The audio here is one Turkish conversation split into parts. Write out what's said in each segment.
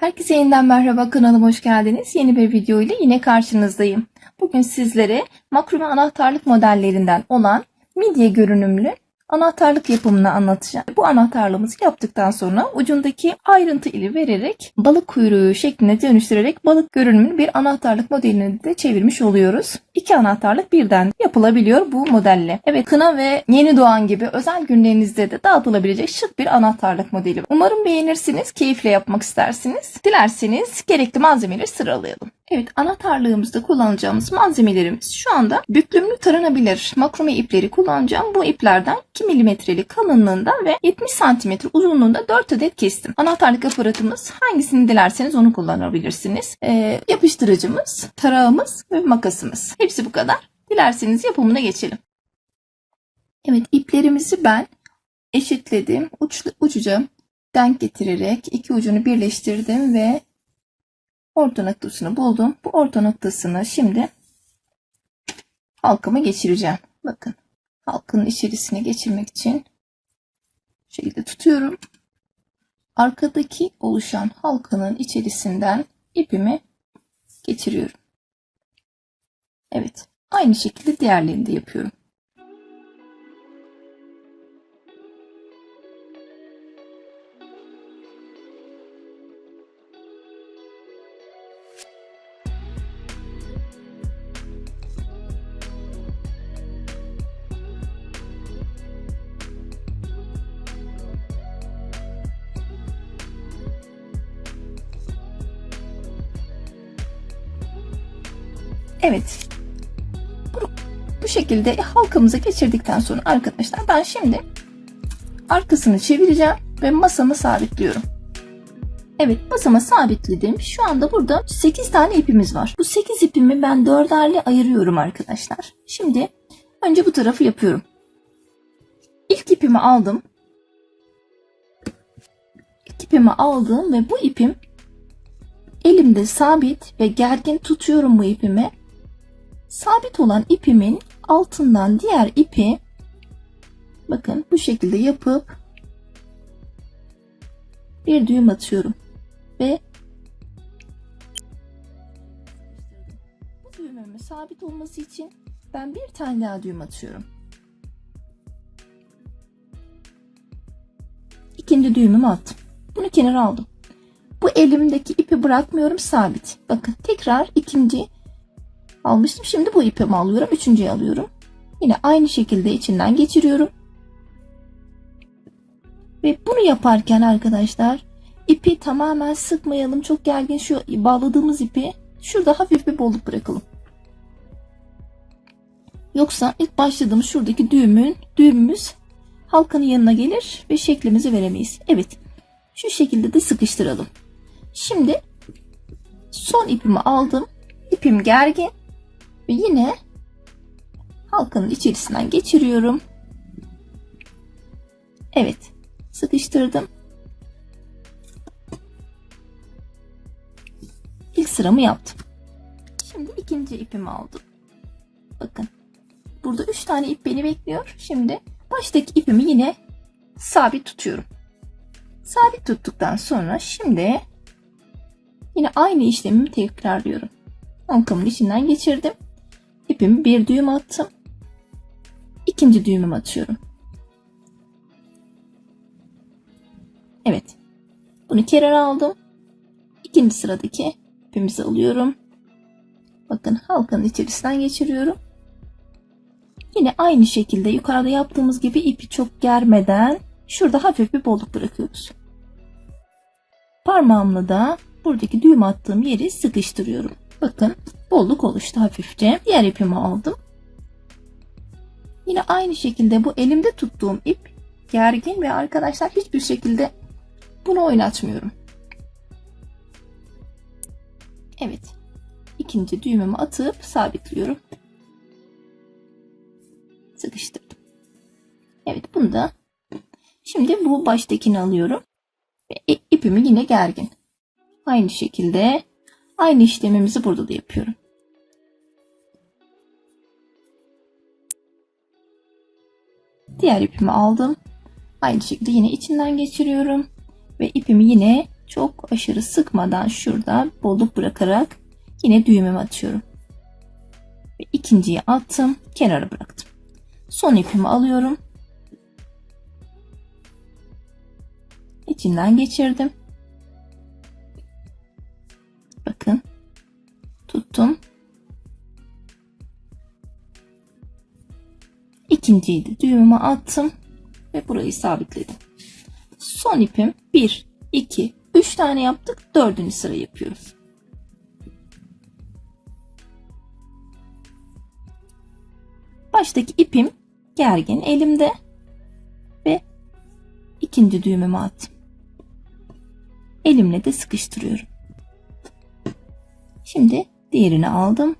Herkese yeniden merhaba kanalıma hoş geldiniz. Yeni bir video ile yine karşınızdayım. Bugün sizlere makrome anahtarlık modellerinden olan midye görünümlü anahtarlık yapımını anlatacağım. Bu anahtarlığımızı yaptıktan sonra ucundaki ayrıntı ili vererek balık kuyruğu şekline dönüştürerek balık görünümlü bir anahtarlık modelini de çevirmiş oluyoruz. İki anahtarlık birden yapılabiliyor bu modelle. Evet kına ve yeni doğan gibi özel günlerinizde de dağıtılabilecek şık bir anahtarlık modeli. Umarım beğenirsiniz, keyifle yapmak istersiniz. Dilerseniz gerekli malzemeleri sıralayalım. Evet anahtarlığımızda kullanacağımız malzemelerimiz şu anda büklümlü taranabilir makrome ipleri kullanacağım. Bu iplerden 2 milimetrelik kalınlığında ve 70 santimetre uzunluğunda 4 adet kestim. Anahtarlık aparatımız hangisini dilerseniz onu kullanabilirsiniz. Ee, yapıştırıcımız, tarağımız ve makasımız. Hepsi bu kadar. Dilerseniz yapımına geçelim. Evet iplerimizi ben eşitledim. Uç, ucuca denk getirerek iki ucunu birleştirdim ve orta noktasını buldum. Bu orta noktasını şimdi halkama geçireceğim. Bakın halkın içerisine geçirmek için şekilde tutuyorum. Arkadaki oluşan halkanın içerisinden ipimi geçiriyorum. Evet. Aynı şekilde diğerlerini de yapıyorum. Evet. Bu, şekilde halkamıza geçirdikten sonra arkadaşlar ben şimdi arkasını çevireceğim ve masamı sabitliyorum. Evet masama sabitledim. Şu anda burada 8 tane ipimiz var. Bu 8 ipimi ben dörderle ayırıyorum arkadaşlar. Şimdi önce bu tarafı yapıyorum. İlk ipimi aldım. İlk ipimi aldım ve bu ipim elimde sabit ve gergin tutuyorum bu ipimi. Sabit olan ipimin altından diğer ipi bakın bu şekilde yapıp bir düğüm atıyorum ve bu düğümümün sabit olması için ben bir tane daha düğüm atıyorum. İkinci düğümümü attım. Bunu kenara aldım. Bu elimdeki ipi bırakmıyorum sabit. Bakın tekrar ikinci almıştım. Şimdi bu ipimi alıyorum. Üçüncüyü alıyorum. Yine aynı şekilde içinden geçiriyorum. Ve bunu yaparken arkadaşlar ipi tamamen sıkmayalım. Çok gergin şu bağladığımız ipi şurada hafif bir bolluk bırakalım. Yoksa ilk başladığımız şuradaki düğümün düğümümüz halkanın yanına gelir ve şeklimizi veremeyiz. Evet. Şu şekilde de sıkıştıralım. Şimdi son ipimi aldım. İpim gergin. Ve yine halkanın içerisinden geçiriyorum. Evet. Sıkıştırdım. İlk sıramı yaptım. Şimdi ikinci ipimi aldım. Bakın. Burada üç tane ip beni bekliyor. Şimdi baştaki ipimi yine sabit tutuyorum. Sabit tuttuktan sonra şimdi yine aynı işlemimi tekrarlıyorum. Halkamın içinden geçirdim. İpimi bir düğüm attım. İkinci düğümümü atıyorum. Evet. Bunu kenara aldım. İkinci sıradaki ipimizi alıyorum. Bakın halkanın içerisinden geçiriyorum. Yine aynı şekilde yukarıda yaptığımız gibi ipi çok germeden şurada hafif bir bolluk bırakıyoruz. Parmağımla da buradaki düğüm attığım yeri sıkıştırıyorum. Bakın bolluk oluştu hafifçe. Diğer ipimi aldım. Yine aynı şekilde bu elimde tuttuğum ip gergin ve arkadaşlar hiçbir şekilde bunu oynatmıyorum. Evet. ikinci düğümümü atıp sabitliyorum. Sıkıştırdım. Evet bunu da şimdi bu baştakini alıyorum. Ve ipimi yine gergin. Aynı şekilde aynı işlemimizi burada da yapıyorum. Diğer ipimi aldım. Aynı şekilde yine içinden geçiriyorum. Ve ipimi yine çok aşırı sıkmadan şurada bolluk bırakarak yine düğümümü atıyorum. Ve ikinciyi attım, kenara bıraktım. Son ipimi alıyorum. İçinden geçirdim. Bakın. Tuttum. İkinciyi de düğümüme attım ve burayı sabitledim. Son ipim 1, 2, 3 tane yaptık. Dördüncü sıra yapıyorum. Baştaki ipim gergin elimde ve ikinci düğümümü attım. Elimle de sıkıştırıyorum. Şimdi diğerini aldım.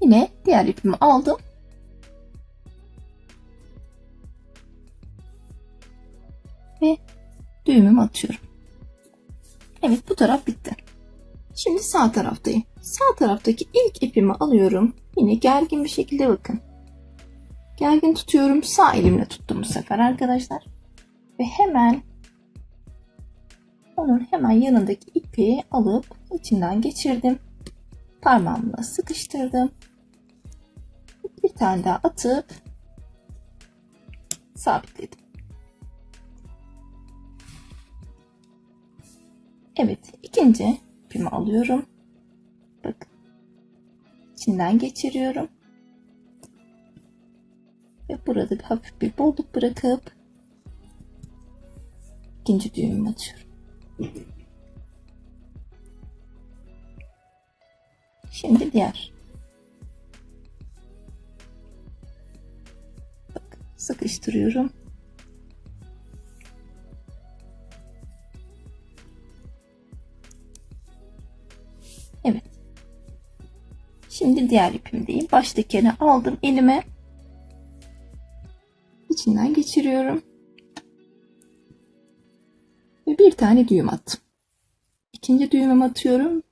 Yine diğer ipimi aldım. Ve düğümümü atıyorum. Evet bu taraf bitti. Şimdi sağ taraftayım. Sağ taraftaki ilk ipimi alıyorum. Yine gergin bir şekilde bakın. Gergin tutuyorum. Sağ elimle tuttum bu sefer arkadaşlar. Ve hemen onun hemen yanındaki ipi alıp içinden geçirdim. Parmağımla sıkıştırdım. Bir tane daha atıp sabitledim. Evet, ikinci ipimi alıyorum. Bakın. İçinden geçiriyorum. Ve burada bir hafif bir bolluk bırakıp ikinci düğümümü açıyorum. Şimdi diğer. Bak, sıkıştırıyorum. Evet. Şimdi diğer ipimdeyim. Baştakini aldım elime. İçinden geçiriyorum. Ve bir tane düğüm attım. İkinci düğümümü atıyorum.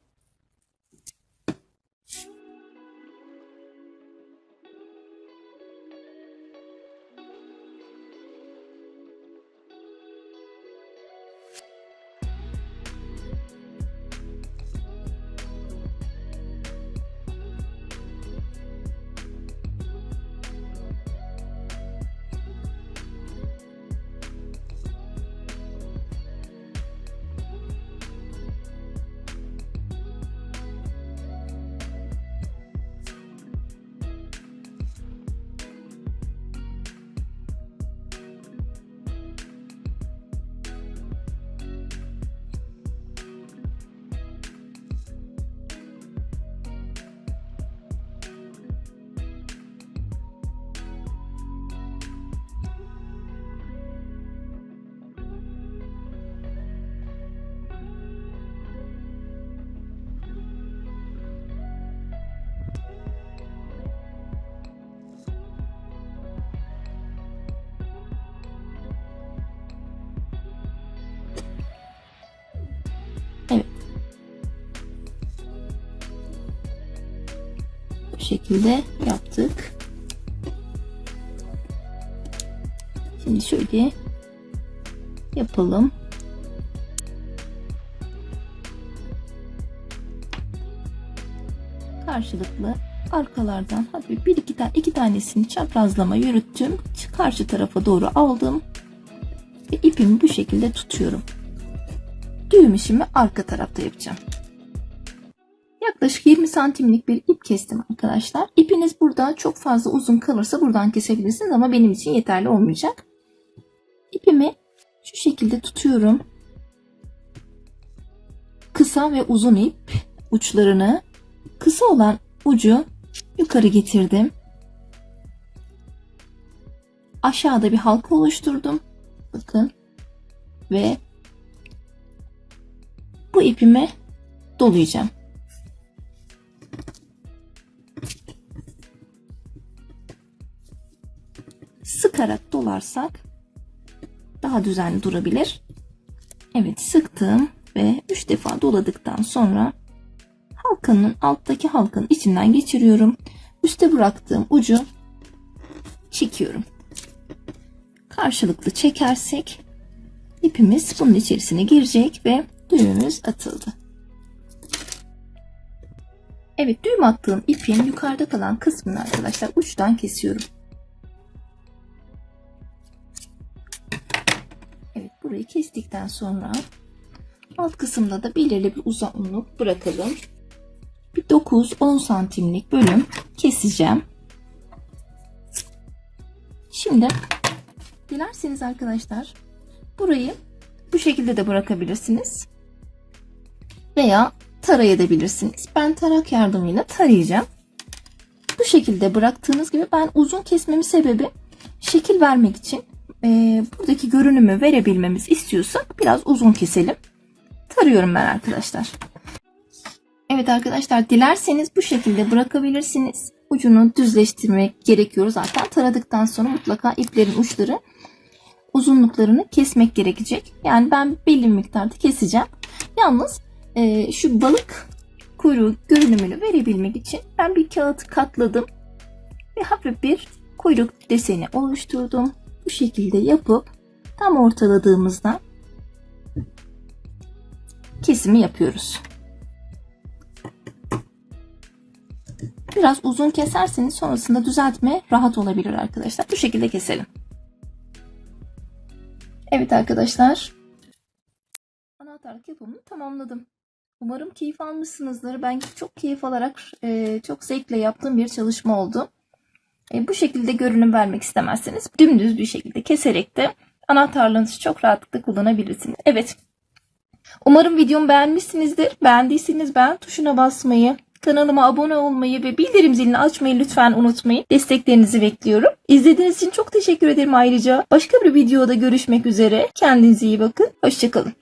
Şekilde yaptık. Şimdi şöyle yapalım. Karşılıklı arkalardan hafif bir iki tane iki tanesini çaprazlama yürüttüm. Karşı tarafa doğru aldım. Ve ipimi bu şekilde tutuyorum düğüm işimi arka tarafta yapacağım. Yaklaşık 20 santimlik bir ip kestim arkadaşlar. İpiniz burada çok fazla uzun kalırsa buradan kesebilirsiniz ama benim için yeterli olmayacak. İpimi şu şekilde tutuyorum. Kısa ve uzun ip uçlarını kısa olan ucu yukarı getirdim. Aşağıda bir halka oluşturdum. Bakın. Ve bu ipimi dolayacağım. Sıkarak dolarsak daha düzenli durabilir. Evet sıktım ve 3 defa doladıktan sonra halkanın alttaki halkanın içinden geçiriyorum. üste bıraktığım ucu çekiyorum. Karşılıklı çekersek ipimiz bunun içerisine girecek ve düğümümüz atıldı. Evet düğüm attığım ipin yukarıda kalan kısmını arkadaşlar uçtan kesiyorum. Burayı kestikten sonra alt kısımda da belirli bir uzunluk bırakalım. Bir 9-10 santimlik bölüm keseceğim. Şimdi dilerseniz arkadaşlar burayı bu şekilde de bırakabilirsiniz. Veya tarayabilirsiniz. Ben tarak yardımıyla tarayacağım. Bu şekilde bıraktığınız gibi ben uzun kesmemin sebebi şekil vermek için e, buradaki görünümü verebilmemiz istiyorsak biraz uzun keselim. Tarıyorum ben arkadaşlar. Evet arkadaşlar dilerseniz bu şekilde bırakabilirsiniz. Ucunu düzleştirmek gerekiyor zaten. Taradıktan sonra mutlaka iplerin uçları uzunluklarını kesmek gerekecek. Yani ben belli bir miktarda keseceğim. Yalnız e, şu balık kuyruğu görünümünü verebilmek için ben bir kağıt katladım ve hafif bir kuyruk deseni oluşturdum. Bu şekilde yapıp tam ortaladığımızda kesimi yapıyoruz. Biraz uzun keserseniz sonrasında düzeltme rahat olabilir arkadaşlar. Bu şekilde keselim. Evet arkadaşlar. Anahtarlık yapımını tamamladım. Umarım keyif almışsınızdır. Ben çok keyif alarak, e, çok zevkle yaptığım bir çalışma oldu. E, bu şekilde görünüm vermek istemezseniz dümdüz bir şekilde keserek de anahtarlığınızı çok rahatlıkla kullanabilirsiniz. Evet. Umarım videomu beğenmişsinizdir. Beğendiyseniz beğen tuşuna basmayı, kanalıma abone olmayı ve bildirim zilini açmayı lütfen unutmayın. Desteklerinizi bekliyorum. İzlediğiniz için çok teşekkür ederim ayrıca. Başka bir videoda görüşmek üzere. Kendinize iyi bakın. Hoşçakalın.